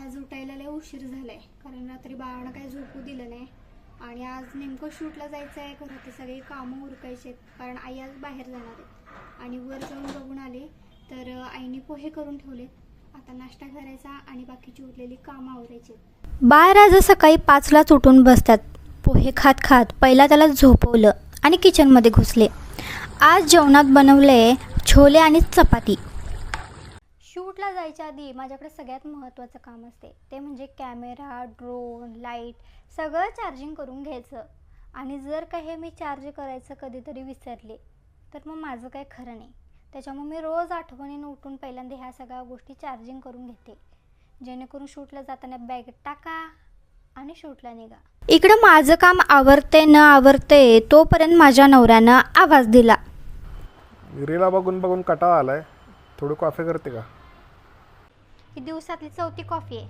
आज उठायला लय उशीर झालाय. कारण रात्री बाळानं काही झोपू दिलं नाही. आणि आज नेमकं शूटला जायचं आहे घरात सगळी कामं उरकायचे आहेत. कारण आई आज बाहेर जाणार आहे. आणि वर जाऊन बघून आले तर आईने पोहे करून ठेवलेत आता नाश्ता करायचा आणि बाकीची उरलेली कामं आवरायची आहेत. बाळ आज सकाळी पाचलाच उठून बसतात. पोहे खात खात पहिला त्याला झोपवलं आणि किचनमध्ये घुसले. आज जेवणात बनवले छोले आणि चपाती. शूटला जायच्या आधी माझ्याकडे सगळ्यात महत्त्वाचं काम असते. ते म्हणजे कॅमेरा ड्रोन लाइट सगळं चार्जिंग करून घ्यायचं. आणि जर का हे मी चार्ज करायचं कधीतरी विसरले तर मग माझं काही खरं नाही. त्याच्यामुळे मी रोज आठवणीनं उठून पहिल्यांदा ह्या सगळ्या गोष्टी चार्जिंग करून घेते. जेणेकरून शूटला जाताना बॅगेत टाका आणि शूटला निघा. इकडं माझं काम आवरते न आवरते तोपर्यंत माझ्या नवऱ्यानं आवाज दिला. रीला बघून बघून कटाळा आलाय. थोडी कॉफी करते का? ही दिवसातली चौथी कॉफी आहे.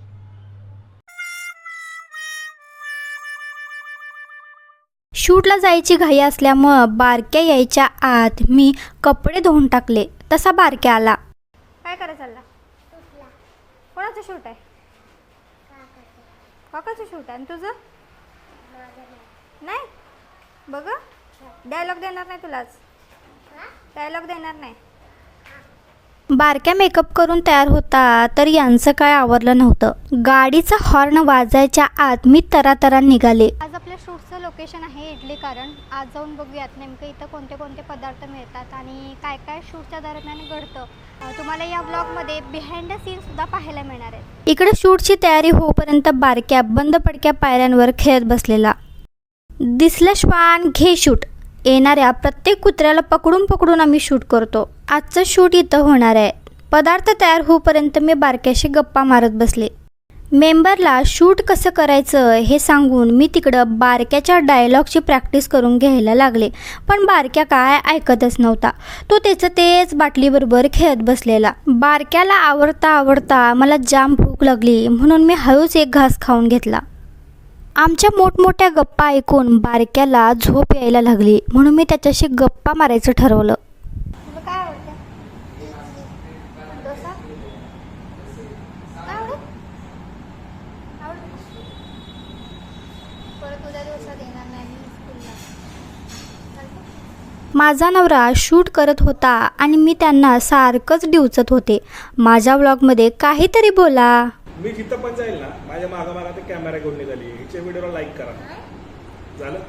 शूटला जायची घाई असल्यामुळं बारक्या यायच्या आत मी कपडे धुवून टाकले तसा बारक्या आला. काय करायचं चालला कोणाचं शूट आहे? काकाचं शूट आहे. आणि तुझं? नाही? बघ. डायलॉग देणार नाही तुलाच. डायलॉग देणार नाही. बारक्या मेकअप करून तयार होता तर यांचं काय आवरलं नव्हतं. गाडीचा हॉर्न वाजायच्या आत मी तरातरा निघाले. आज आपल्या शूटचं लोकेशन आहे इडली कारण. आज जाऊन बघूयात नेमकं इथं कोणते कोणते पदार्थ मिळतात आणि काय काय शूटच्या दरम्यान घडतं. तुम्हाला या ब्लॉगमध्ये बिहाइंड द सीन सुद्धा पाहायला मिळणार आहे. इकडे शूटची तयारी होईपर्यंत बारक्या बंद पडक्या पायऱ्यांवर खेळत बसलेला. दिसलं श्वान घे शूट. येणाऱ्या प्रत्येक कुत्र्याला पकडून पकडून आम्ही शूट करतो. आजचं शूट इथं होणार आहे. पदार्थ तयार होईपर्यंत मी बारक्याशी गप्पा मारत बसले. मेंबरला शूट कसं करायचं हे सांगून मी तिकडं बारक्याच्या डायलॉगची प्रॅक्टिस करून घ्यायला लागले. पण बारक्या काय ऐकतच नव्हता. तो त्याचं तेच बाटलीबरोबर खेळत बसलेला. बारक्याला आवडता आवडता मला जाम भूक लागली म्हणून मी हळूच एक घास खाऊन घेतला. आमच्या मोठमोठ्या गप्पा ऐकून बारक्याला झोप यायला लागली म्हणून मी त्याच्याशी गप्पा मारायचं ठरवलं तुला काय आवडतं डोसा काय आवडत देणार नाही माझा नवरा शूट करत होता आणि मी त्यांना सारखंच डिवचत होते. माझ्या ब्लॉगमध्ये काहीतरी बोला. मी जिथं पण जाईल ना माझ्या मागा मागा ते कॅमेरा घेऊन निघाली. हिच्या व्हिडिओला लाईक करा. झालं?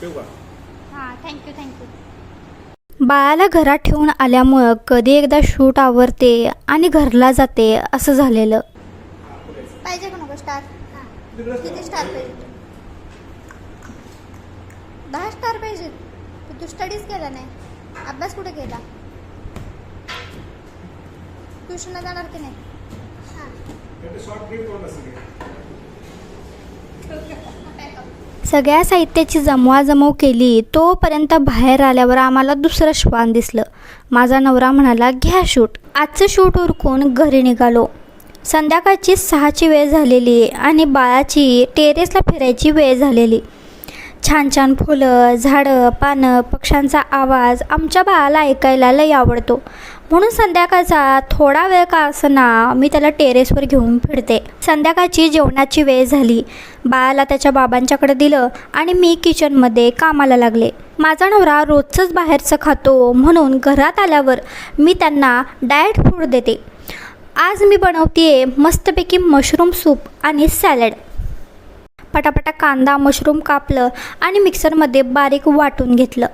ठेवू का? हां थँक्यू थँक्यू बाळाला घरात ठेवून आल्यामुळं कधी एकदा शूट आवरते आणि घरला जाते असं झालेलं. पाहिजे का नको स्टार किती स्टार पाहिजे? दहा स्टार पाहिजे पण तू स्टडीज केला नाही. अभ्यास कुठे केला? ट्युशनला जाणार की नाही? शॉर्ट फिल्म कोण असेल. सगळ्या साहित्याची जमवाजमव केली तोपर्यंत बाहेर आल्यावर आम्हाला दुसरं श्वान दिसलं. माझा नवरा म्हणाला घ्या शूट आजचं शूट उरकून घरी निघालो. संध्याकाळची सहाची वेळ झालेली आणि बाळाची टेरेसला फिरायची वेळ झालेली. छान छान फुलं झाडं पानं पक्ष्यांचा आवाज आमच्या बाळाला ऐकायला लई आवडतो. म्हणून संध्याकाळचा थोडा वेळ का असना मी त्याला टेरेसवर घेऊन फिरते. संध्याकाळची जेवणाची वेळ झाली. बाळाला त्याच्या बाबांच्याकडे दिलं आणि मी किचनमध्ये कामाला लागले. माझा नवरा रोजचंच बाहेरचं खातो म्हणून घरात आल्यावर मी त्यांना डाएट फूड देते. आज मी बनवते मस्तपैकी मशरूम सूप आणि सॅलड. पटापटा कांदा मशरूम कापलं आणि मिक्सरमध्ये बारीक वाटून घेतलं.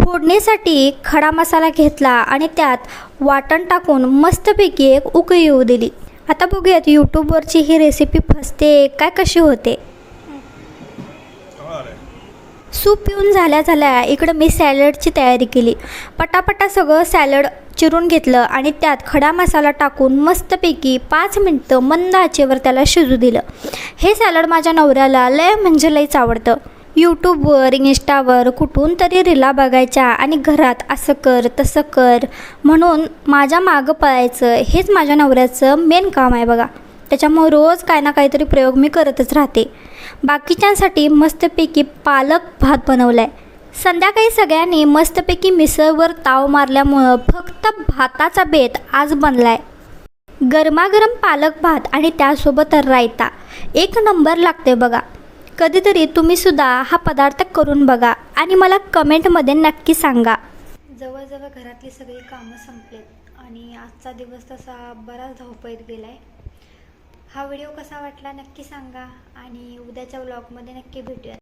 फोडणीसाठी खडा मसाला घेतला आणि त्यात वाटण टाकून मस्तपैकी एक उकळी येऊ दिली. आता बघूयात यूट्यूबवरची ही रेसिपी फसते काय कशी होते. सूप पिऊन झाल्या झाल्या इकडं मी सॅलडची तयारी केली. पटापटा सगळं सॅलड चिरून घेतलं आणि त्यात खडा मसाला टाकून मस्तपैकी पाच मिनटं मंद आचेवर त्याला शिजू दिलं. हे सॅलड माझ्या नवऱ्याला लय म्हणजे लयच आवडतं. यूट्यूबवर इन्स्टावर कुठून तरी रिला बघायच्या आणि घरात असं कर तसं कर म्हणून माझ्या मागं पळायचं हेच माझ्या नवऱ्याचं मेन काम आहे बघा. त्याच्यामुळे रोज काय ना काहीतरी प्रयोग मी करतच राहते. बाकीच्यांसाठी मस्तपैकी पालक भात बनवला आहे संध्याकाळी सगळ्यांनी मस्तपैकी मिसळवर ताव मारल्यामुळं फक्त भाताचा बेत आज बनला आहे गरमागरम पालक भात आणि त्यासोबत रायता. एक नंबर लागते बघा. कधीतरी तुम्हीसुद्धा हा पदार्थ करून बघा आणि मला कमेंटमध्ये नक्की सांगा. जवळजवळ घरातली सगळी कामं संपलेत आणि आजचा दिवस तसा बराच धावपळीत गेला आहे हा व्हिडिओ कसा वाटला नक्की सांगा आणि उद्याच्या व्लॉगमध्ये नक्की भेटूया